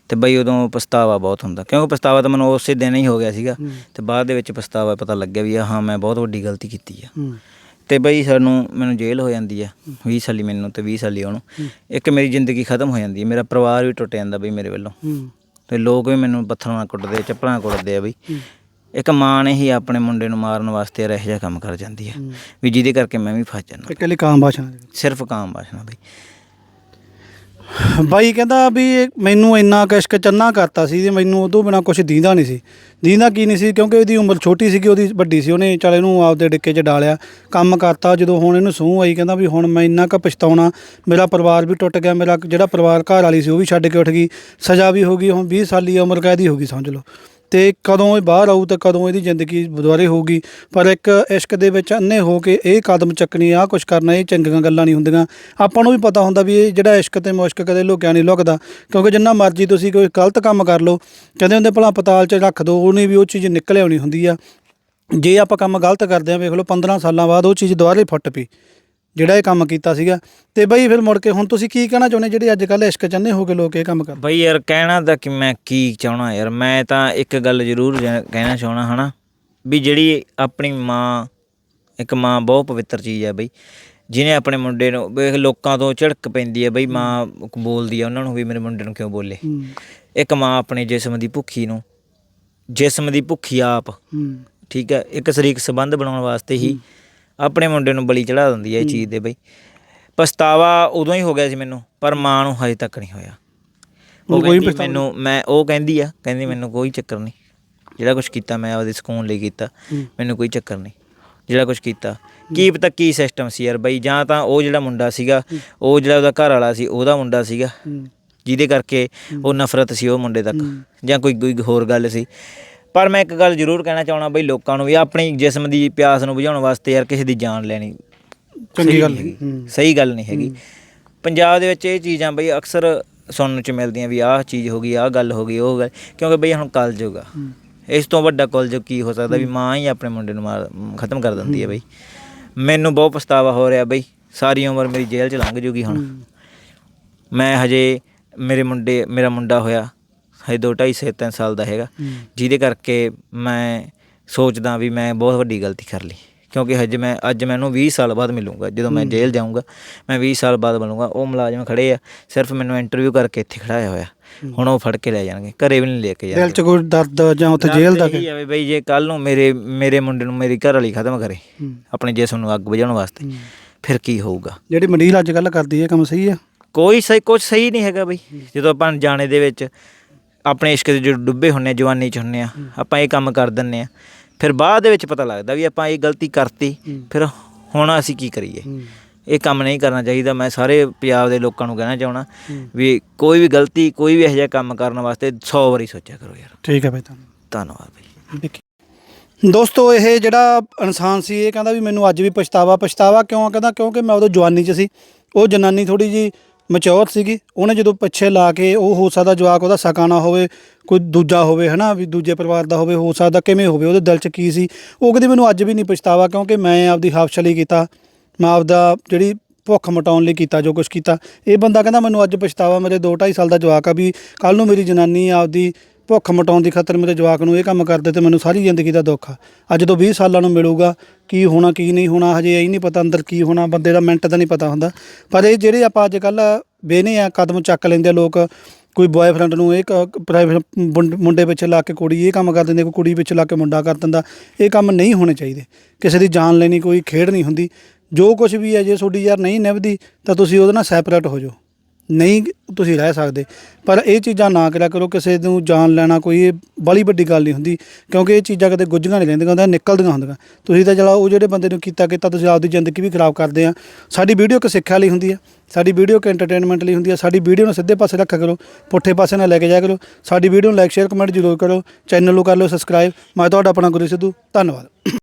ਤੇ ਬਈ ਉਦੋਂ ਪਛਤਾਵਾ ਬਹੁਤ ਹੁੰਦਾ। ਕਿਉਂਕਿ ਪਛਤਾਵਾ ਤਾਂ ਮੈਨੂੰ ਉਸੇ ਦਿਨ ਹੀ ਹੋ ਗਿਆ ਸੀਗਾ। ਤੇ ਬਾਅਦ ਦੇ ਵਿੱਚ ਪਛਤਾਵਾ ਪਤਾ ਲੱਗਿਆ ਵੀ ਹਾਂ ਮੈਂ ਬਹੁਤ ਵੱਡੀ ਗਲਤੀ ਕੀਤੀ ਆ। ਤੇ ਬਈ ਸਾਨੂੰ ਮੈਨੂੰ ਜੇਲ੍ਹ ਹੋ ਜਾਂਦੀ ਆ 20 ਸਾਲੀ ਮੈਨੂੰ ਤੇ 20 ਸਾਲੀ ਉਹਨੂੰ। ਇੱਕ ਮੇਰੀ ਜ਼ਿੰਦਗੀ ਖਤਮ ਹੋ ਜਾਂਦੀ ਹੈ ਮੇਰਾ ਪਰਿਵਾਰ ਵੀ ਟੁੱਟ ਜਾਂਦਾ ਬਈ ਮੇਰੇ ਵੱਲੋਂ। ਤੇ ਲੋਕ ਵੀ ਮੈਨੂੰ ਪੱਥਰਾਂ ਨਾਲ ਕੁੱਟਦੇ ਚੱਪਲਾਂ ਕੁੱਟਦੇ ਆ ਬਈ। ਇੱਕ ਮਾਂ ਨੇ ਹੀ ਆਪਣੇ ਮੁੰਡੇ ਨੂੰ ਮਾਰਨ ਵਾਸਤੇ ਇਹੋ ਜਿਹਾ ਕੰਮ ਕਰ ਜਾਂਦੀ ਹੈ। ਵੀ ਜਿਹਦੇ ਕਰਕੇ ਮੈਂ ਵੀ ਫਸ ਜਾਂਦਾ। ਇਕੱਲੇ ਕਾਮ ਬਾਸ਼ਨਾ ਸਿਰਫ ਕਾਮ ਬਾਸ਼ਨਾ ਬਈ। ਬਾਈ ਕਹਿੰਦਾ ਵੀ ਮੈਨੂੰ ਇੰਨਾ ਕਿਸ਼ਕ ਚੰਨਾ ਕਰਤਾ ਸੀ ਤੇ ਮੈਨੂੰ ਉਦੋਂ ਬਿਨਾ ਕੁਝ ਦੀਂਦਾ ਨਹੀਂ ਸੀ। ਦੀਂਦਾ ਕੀ ਨਹੀਂ ਸੀ ਕਿਉਂਕਿ ਉਹਦੀ ਉਮਰ ਛੋਟੀ ਸੀਗੀ ਉਹਦੀ ਵੱਡੀ ਸੀ। ਉਹਨੇ ਚੱਲ ਇਹਨੂੰ ਆਪਦੇ ਡਿੱਕੇ 'ਚ ਡਾਲਿਆ ਕੰਮ ਕਰਤਾ। ਜਦੋਂ ਹੁਣ ਇਹਨੂੰ ਸੂਹ ਆਈ ਕਹਿੰਦਾ ਵੀ ਹੁਣ ਮੈਂ ਇੰਨਾ ਕੁ ਪਛਤਾਉਣਾ ਮੇਰਾ ਪਰਿਵਾਰ ਵੀ ਟੁੱਟ ਗਿਆ ਮੇਰਾ ਜਿਹੜਾ ਪਰਿਵਾਰ ਘਰ ਵਾਲੀ ਸੀ ਉਹ ਵੀ ਛੱਡ ਕੇ ਉੱਠ ਗਈ। ਸਜ਼ਾ ਵੀ ਹੋ ਗਈ ਹੁਣ 20 ਸਾਲੀ ਉਮਰ ਕੈਦ ਹੋ ਗਈ ਸਮਝ ਲਓ। ਤੇ ਕਦੋਂ ਇਹ ਬਾਹਰ ਆਊ ਤੇ ਕਦੋਂ ਇਹਦੀ ਜ਼ਿੰਦਗੀ ਦੁਬਾਰੇ ਹੋਊਗੀ। ਪਰ ਇੱਕ ਇਸ਼ਕ ਦੇ ਵਿੱਚ ਅੰਨੇ ਹੋ ਕੇ ਇਹ ਕਦਮ ਚੱਕਣੀ, ਆਹ ਕੁਝ ਕਰਨਾ, ਇਹ ਚੰਗੀਆਂ ਗੱਲਾਂ ਨਹੀਂ ਹੁੰਦੀਆਂ। ਆਪਾਂ ਨੂੰ ਵੀ ਪਤਾ ਹੁੰਦਾ ਵੀ ਇਹ ਜਿਹੜਾ ਇਸ਼ਕ ਤੇ ਮੁਸ਼ਕ ਕਦੇ ਲੁਕਿਆ ਨਹੀਂ ਲੁਕਦਾ। ਕਿਉਂਕਿ ਜਿੰਨਾ ਮਰਜ਼ੀ ਤੁਸੀਂ ਕੋਈ ਗਲਤ ਕੰਮ ਕਰ ਲਓ, ਕਹਿੰਦੇ ਹੁੰਦੇ ਭਲਾ ਪਤਾਲ 'ਚ ਰੱਖ ਦਿਓ ਉਹਨੇ ਵੀ ਉਹ ਚੀਜ਼ ਨਿਕਲ ਆਉਣੀ ਹੁੰਦੀ ਆ। ਜੇ ਆਪਾਂ ਕੰਮ ਗਲਤ ਕਰਦੇ ਆ, ਵੇਖ ਲਓ 15 ਸਾਲਾਂ ਬਾਅਦ ਉਹ ਚੀਜ਼ ਦੁਬਾਰੇ ਫੁੱਟ ਪਈ। ਜਿਹੜਾ ਇਹ ਕੰਮ ਕੀਤਾ ਸੀਗਾ। ਤੇ ਬਈ ਫਿਰ ਮੁੜ ਕੇ ਹੁਣ ਤੁਸੀਂ ਕੀ ਕਹਿਣਾ ਚਾਹੁੰਦੇ ਜਿਹੜੇ ਅੱਜ ਕੱਲ੍ਹ ਇਸ਼ਕ ਚੰਨੇ ਹੋ ਕੇ ਲੋਕ ਇਹ ਕੰਮ ਕਰਦੇ? ਬਈ ਯਾਰ ਕਹਿਣਾ ਤਾਂ ਕਿ ਮੈਂ ਕੀ ਚਾਹਣਾ ਯਾਰ ਮੈਂ ਤਾਂ ਇੱਕ ਗੱਲ ਜ਼ਰੂਰ ਜ- ਕਹਿਣਾ ਚਾਹਣਾ ਹਨਾ ਵੀ ਜਿਹੜੀ ਆਪਣੀ ਮਾਂ ਇੱਕ ਮਾਂ ਬਹੁਤ ਪਵਿੱਤਰ ਚੀਜ਼ ਹੈ ਬਈ। ਜਿਹਨੇ ਆਪਣੇ ਮੁੰਡੇ ਨੂੰ ਵੇਖ ਲੋਕਾਂ ਤੋਂ ਝਿੜਕ ਪੈਂਦੀ ਹੈ ਬਈ ਮਾਂ ਬੋਲਦੀ ਹੈ ਉਹਨਾਂ ਨੂੰ ਵੀ ਮੇਰੇ ਮੁੰਡੇ ਨੂੰ ਕਿਉਂ ਬੋਲੇ? ਹੂੰ। ਇੱਕ ਮਾਂ ਆਪਣੇ ਜਿਸਮ ਦੀ ਭੁੱਖੀ ਨੂੰ ਜਿਸਮ ਦੀ ਭੁੱਖੀ ਆਪ ਹੂੰ। ਠੀਕ ਹੈ ਇੱਕ ਸਰੀਰਕ ਸੰਬੰਧ ਬਣਾਉਣ ਵਾਸਤੇ ਹੀ। ਆਪਣੇ ਮੁੰਡੇ ਨੂੰ ਬਲੀ ਚੜਾ ਦਿੰਦੀ ਹੈ ਇਹ ਚੀਜ਼ ਦੇ ਬਈ। ਪਛਤਾਵਾ ਉਦੋਂ ਹੀ ਹੋ ਗਿਆ ਸੀ ਮੈਨੂੰ ਪਰ ਮਾਂ ਨੂੰ ਹਜੇ ਤੱਕ ਨਹੀਂ ਹੋਇਆ। ਉਹ ਕੋਈ ਕਹਿੰਦੀ ਮੈਨੂੰ ਮੈਂ ਉਹ ਕਹਿੰਦੀ ਆ ਕਹਿੰਦੀ ਮੈਨੂੰ ਕੋਈ ਚੱਕਰ ਨਹੀਂ। ਜਿਹੜਾ ਕੁਝ ਕੀਤਾ ਮੈਂ ਆਪਦੇ ਸਕੂਨ ਲਈ ਕੀਤਾ। ਮੈਨੂੰ ਕੋਈ ਚੱਕਰ ਨਹੀਂ। ਜਿਹੜਾ ਕੁਝ ਕੀਤਾ। ਕੀ ਪਤਾ ਕੀ ਸਿਸਟਮ ਸੀ ਯਾਰ ਬਈ ਜਾਂ ਤਾਂ ਉਹ ਜਿਹੜਾ ਮੁੰਡਾ ਸੀਗਾ ਉਹ ਜਿਹੜਾ ਉਹਦਾ ਘਰ ਵਾਲਾ ਸੀ ਉਹਦਾ ਮੁੰਡਾ ਸੀਗਾ। ਜਿਹਦੇ ਕਰਕੇ ਉਹ ਨਫ਼ਰਤ ਸੀ ਉਹ ਮੁੰਡੇ ਤੱਕ। ਜਾਂ ਕੋਈ ਕੋਈ ਹੋਰ ਗੱਲ ਸੀ। ਪਰ ਮੈਂ ਇੱਕ ਗੱਲ ਜ਼ਰੂਰ ਕਹਿਣਾ ਚਾਹਣਾ ਬਈ ਲੋਕਾਂ ਨੂੰ ਵੀ ਆਪਣੀ ਜਿਸਮ ਦੀ ਪਿਆਸ ਨੂੰ ਬੁਝਾਉਣ ਵਾਸਤੇ ਯਾਰ ਕਿਸੇ ਦੀ ਜਾਨ ਲੈਣੀ ਚੰਗੀ ਗੱਲ ਨਹੀਂ ਸਹੀ ਗੱਲ ਨਹੀਂ ਹੈਗੀ। ਪੰਜਾਬ ਦੇ ਵਿੱਚ ਇਹ ਚੀਜ਼ਾਂ ਬਈ ਅਕਸਰ ਸੁਣਨ ਚ ਮਿਲਦੀਆਂ ਵੀ ਆਹ ਚੀਜ਼ ਹੋ ਗਈ ਆਹ ਗੱਲ ਹੋ ਗਈ ਉਹ ਗੱਲ ਕਿਉਂਕਿ ਬਈ ਹੁਣ ਕਲਯੁਗ ਆ। ਹੂੰ। ਇਸ ਤੋਂ ਵੱਡਾ ਕਲਯੁਗ ਕੀ ਹੋ ਸਕਦਾ ਵੀ ਮਾਂ ਹੀ ਆਪਣੇ ਮੁੰਡੇ ਨੂੰ ਮਾਰ ਖਤਮ ਕਰ ਦਿੰਦੀ ਹੈ ਬਈ। ਮੈਨੂੰ ਬਹੁਤ ਪਛਤਾਵਾ ਹੋ ਰਿਹਾ ਬਈ ਸਾਰੀ ਉਮਰ ਮੇਰੀ ਜੇਲ੍ਹ ਚ ਲੰਘ ਜੂਗੀ ਹੁਣ। ਮੈਂ ਹਜੇ ਮੇਰੇ ਮੁੰਡੇ ਮੇਰਾ ਮੁੰਡਾ ਹੋਇਆ ਹਜੇ ਦੋ ਢਾਈ ਸੇ ਤਿੰਨ ਸਾਲ ਦਾ ਹੈਗਾ। ਜਿਹਦੇ ਕਰਕੇ ਮੈਂ ਸੋਚਦਾ ਵੀ ਮੈਂ ਬਹੁਤ ਵੱਡੀ ਗਲਤੀ ਕਰ ਲਈ। ਕਿਉਂਕਿ ਹਜੇ ਮੈਂ ਅੱਜ ਮੈਨੂੰ 20 ਸਾਲ ਬਾਅਦ ਮਿਲੂੰਗਾ। ਜਦੋਂ ਮੈਂ ਜੇਲ੍ਹ ਜਾਊਂਗਾ ਮੈਂ 20 ਸਾਲ ਬਾਅਦ ਮਿਲੂੰਗਾ ਉਹ ਮੁਲਾਜ਼ਮ ਖੜੇ ਆ ਸਿਰਫ ਮੈਨੂੰ ਇੰਟਰਵਿਊ ਕਰਕੇ ਇੱਥੇ ਖੜਾਇਆ ਹੋਇਆ। ਹੁਣ ਉਹ ਫੜ ਕੇ ਲੈ ਜਾਣਗੇ। ਘਰੇ ਵੀ ਨਹੀਂ ਲੈ ਕੇ ਦਿਲ ਜਾਣਗੇ। 'ਚ ਕੋਈ ਦਰਦ ਜਾਂ ਉੱਥੇ ਜੇਲ੍ਹ ਦਾ ਇਹੀ ਆ ਵੀ ਬਈ ਜੇ ਕੱਲ ਨੂੰ ਮੇਰੇ ਮੇਰੇ ਮੁੰਡੇ ਨੂੰ ਮੇਰੀ ਘਰ ਵਾਲੀ ਖਤਮ ਕਰੇ। ਆਪਣੇ ਜਿਸਮ ਨੂੰ ਅੱਗ ਬੁਝਾਉਣ ਵਾਸਤੇ। ਫਿਰ ਕੀ ਹੋਊਗਾ? ਜਿਹੜੀ ਮੰਡੀਰ ਅੱਜ ਕੱਲ੍ਹ ਕਰਦੀ ਹੈ ਕੰਮ ਸਹੀ ਆ? ਕੋਈ ਸਹੀ ਕੁਝ ਸਹੀ ਨਹੀਂ ਹੈਗਾ ਬਈ। ਜਦੋਂ ਆਪਾਂ ਜਾਣੇ ਦੇ ਵਿੱਚ ਆਪਣੇ ਇਸ਼ਕ ਦੇ ਜੋ ਡੁੱਬੇ ਹੁੰਨੇ ਜਵਾਨੀ ਚ ਹੁੰਨੇ ਆ ਆਪਾਂ ਇਹ ਕੰਮ ਕਰ ਦਿੰਨੇ ਆ। ਫਿਰ ਬਾਅਦ ਦੇ ਵਿੱਚ ਪਤਾ ਲੱਗਦਾ ਵੀ ਆਪਾਂ ਇਹ ਗਲਤੀ ਕਰਤੀ। ਫਿਰ ਹੁਣ ਅਸੀਂ ਕੀ ਕਰੀਏ। ਇਹ ਕੰਮ ਨਹੀਂ ਕਰਨਾ ਚਾਹੀਦਾ। ਮੈਂ ਸਾਰੇ ਪੰਜਾਬ ਦੇ ਲੋਕਾਂ ਨੂੰ ਕਹਿਣਾ ਚਾਹਣਾ। ਵੀ ਕੋਈ ਵੀ ਗਲਤੀ ਕੋਈ ਵੀ ਇਹੋ ਜਿਹਾ ਕੰਮ ਕਰਨ ਵਾਸਤੇ 100 ਵਾਰੀ ਸੋਚਿਆ ਕਰੋ ਯਾਰ। ਠੀਕ ਹੈ ਬਾਈ ਤੁਹਾਨੂੰ ਧੰਨਵਾਦ ਦੇਖੀ। ਦੋਸਤੋ ਇਹ ਜਿਹੜਾ ਇਨਸਾਨ ਸੀ ਇਹ ਕਹਿੰਦਾ ਵੀ ਮੈਨੂੰ ਅੱਜ ਵੀ ਪਛਤਾਵਾ ਪਛਤਾਵਾ ਕਿਉਂ? ਕਹਿੰਦਾ ਕਿਉਂਕਿ ਮੈਂ ਉਦੋਂ ਜਵਾਨੀ 'ਚ ਸੀ। ਉਹ ਜਨਾਨੀ ਥੋੜੀ ਜੀ ਮੈਚੁਰ ਸੀਗੀ, ਉਹਨੇ ਜਦੋਂ ਪਿੱਛੇ ਲਾ ਕੇ ਉਹ ਹੋ ਸਕਦਾ ਜਵਾਕ ਉਹਦਾ ਸਕਾਨਾ ਹੋਵੇ, ਕੋਈ ਦੂਜਾ ਹੋਵੇ, ਹਨਾ, ਵੀ ਦੂਜੇ ਪਰਿਵਾਰ ਦਾ ਹੋਵੇ, ਹੋ ਸਕਦਾ ਕਿਵੇਂ ਹੋਵੇ, ਉਹਦੇ ਦਿਲ 'ਚ ਕੀ ਸੀ, ਉਹ ਕਹਿੰਦੀ ਮੈਨੂੰ ਅੱਜ ਵੀ ਨਹੀਂ ਪਛਤਾਵਾ, ਕਿਉਂਕਿ ਮੈਂ ਆਪਦੀ ਹਾਫਸ਼ਲੀ ਕੀਤਾ, ਮੈਂ ਆਪਦਾ ਜਿਹੜੀ ਭੁੱਖ ਮਟਾਉਣ ਲਈ ਕੀਤਾ, ਜੋ ਕੁਝ ਕੀਤਾ, ਇਹ ਬੰਦਾ ਕਹਿੰਦਾ ਮੈਨੂੰ ਅੱਜ ਪਛਤਾਵਾ, ਮੇਰੇ 2 2.5 ਸਾਲ ਦਾ ਜਵਾਕ ਆ, ਵੀ ਕੱਲ ਨੂੰ ਮੇਰੀ ਜਨਾਨੀ ਆਪਦੀ ਭੁੱਖ ਮਟਾਉਣ ਦੀ ਖਾਤਰ ਮੇਰੇ ਜਵਾਕ ਨੂੰ ਇਹ ਕੰਮ ਕਰਦੇ ਤੇ ਮੈਨੂੰ ਸਾਰੀ ਜ਼ਿੰਦਗੀ ਦਾ ਦੁੱਖ ਆ। ਅੱਜ ਤੋਂ 20 ਸਾਲਾਂ ਨੂੰ ਮਿਲੂਗਾ, ਕੀ ਹੋਣਾ, ਕੀ ਨਹੀਂ ਹੋਣਾ, ਹਜੇ ਇਹ ਨਹੀਂ ਪਤਾ ਅੰਦਰ ਕੀ ਹੋਣਾ, ਬੰਦੇ ਦਾ ਮਿੰਟ ਦਾ ਨਹੀਂ ਪਤਾ ਹੁੰਦਾ। ਪਰ ਇਹ ਜਿਹੜੇ ਆਪਾਂ ਅੱਜ ਕੱਲ ਵੇਨੇ ਆ, ਕਦਮ ਚੱਕ ਲੈਂਦੇ ਆ ਲੋਕ, ਕੋਈ ਬॉयਫ੍ਰੈਂਡ ਨੂੰ ਇਹ ਪ੍ਰਾਈਵੇਟ ਮੁੰਡੇ ਪਿੱਛੇ ਲਾ ਕੇ ਕੁੜੀ ਇਹ ਕੰਮ ਕਰ ਦਿੰਦੇ, ਕੋਈ ਕੁੜੀ ਪਿੱਛੇ ਲਾ ਕੇ ਮੁੰਡਾ ਕਰ ਦਿੰਦਾ, ਇਹ ਕੰਮ ਨਹੀਂ ਹੋਣੇ ਚਾਹੀਦੇ। ਕਿਸੇ ਦੀ ਜਾਨ ਲੈਣੀ ਕੋਈ ਖੇਡ ਨਹੀਂ ਹੁੰਦੀ। ਜੋ ਕੁਝ ਵੀ ਹੈ ਜੇ ਤੁਹਾਡੀ ਯਾਰ ਨਹੀਂ ਨਿਭਦੀ, ਤਾਂ ਤੁਸੀਂ ਉਹਦੇ ਨਾਲ ਸੈਪਰੇਟ ਹੋ ਜਾਓ। ਨਹੀਂ ਤੁਸੀਂ ਰਹਿ ਸਕਦੇ। ਪਰ ਇਹ ਚੀਜ਼ਾਂ ਨਾ ਕਰਿਆ ਕਰੋ, ਕਿਸੇ ਨੂੰ ਜਾਨ ਲੈਣਾ ਕੋਈ ਇਹ ਬੜੀ ਵੱਡੀ ਗੱਲ ਨਹੀਂ ਹੁੰਦੀ, ਕਿਉਂਕਿ ਇਹ ਚੀਜ਼ਾਂ ਕਦੇ ਗੁੱਝੀਆਂ ਨਹੀਂ ਰਹਿੰਦੀਆਂ ਹੁੰਦੀਆਂ ਨਿਕਲਦੀਆਂ ਹੁੰਦੀਆਂ। ਤੁਸੀਂ ਤਾਂ ਜਿਹੜਾ ਉਹ ਜਿਹੜੇ ਬੰਦੇ ਨੂੰ ਕੀਤਾ ਕੀਤਾ, ਤੁਸੀਂ ਆਪਦੀ ਜ਼ਿੰਦਗੀ ਵੀ ਖਰਾਬ ਕਰਦੇ ਆ। ਸਾਡੀ ਵੀਡੀਓ ਇੱਕ ਸਿੱਖਿਆ ਲਈ ਹੁੰਦੀ ਆ, ਸਾਡੀ ਵੀਡੀਓ ਇੱਕ ਐਂਟਰਟੇਨਮੈਂਟ ਲਈ ਹੁੰਦੀ ਆ। ਸਾਡੀ ਵੀਡੀਓ ਨੂੰ ਸਿੱਧੇ ਪਾਸੇ ਰੱਖਿਆ ਕਰੋ, ਪੁੱਠੇ ਪਾਸੇ ਨਾ ਲੈ ਕੇ ਜਾਇਆ ਕਰੋ। ਸਾਡੀ ਵੀਡੀਓ ਨੂੰ ਲਾਈਕ ਸ਼ੇਅਰ ਕਮੈਂਟ ਜ਼ਰੂਰ ਕਰੋ ਚੈਨਲ ਨੂੰ ਕਰ ਲਓ ਸਬਸਕ੍ਰਾਈਬ ਮੈਂ ਤੁਹਾਡਾ ਆਪਣਾ ਗੁਰੂ ਸਿੱਧੂ, ਧੰਨਵਾਦ।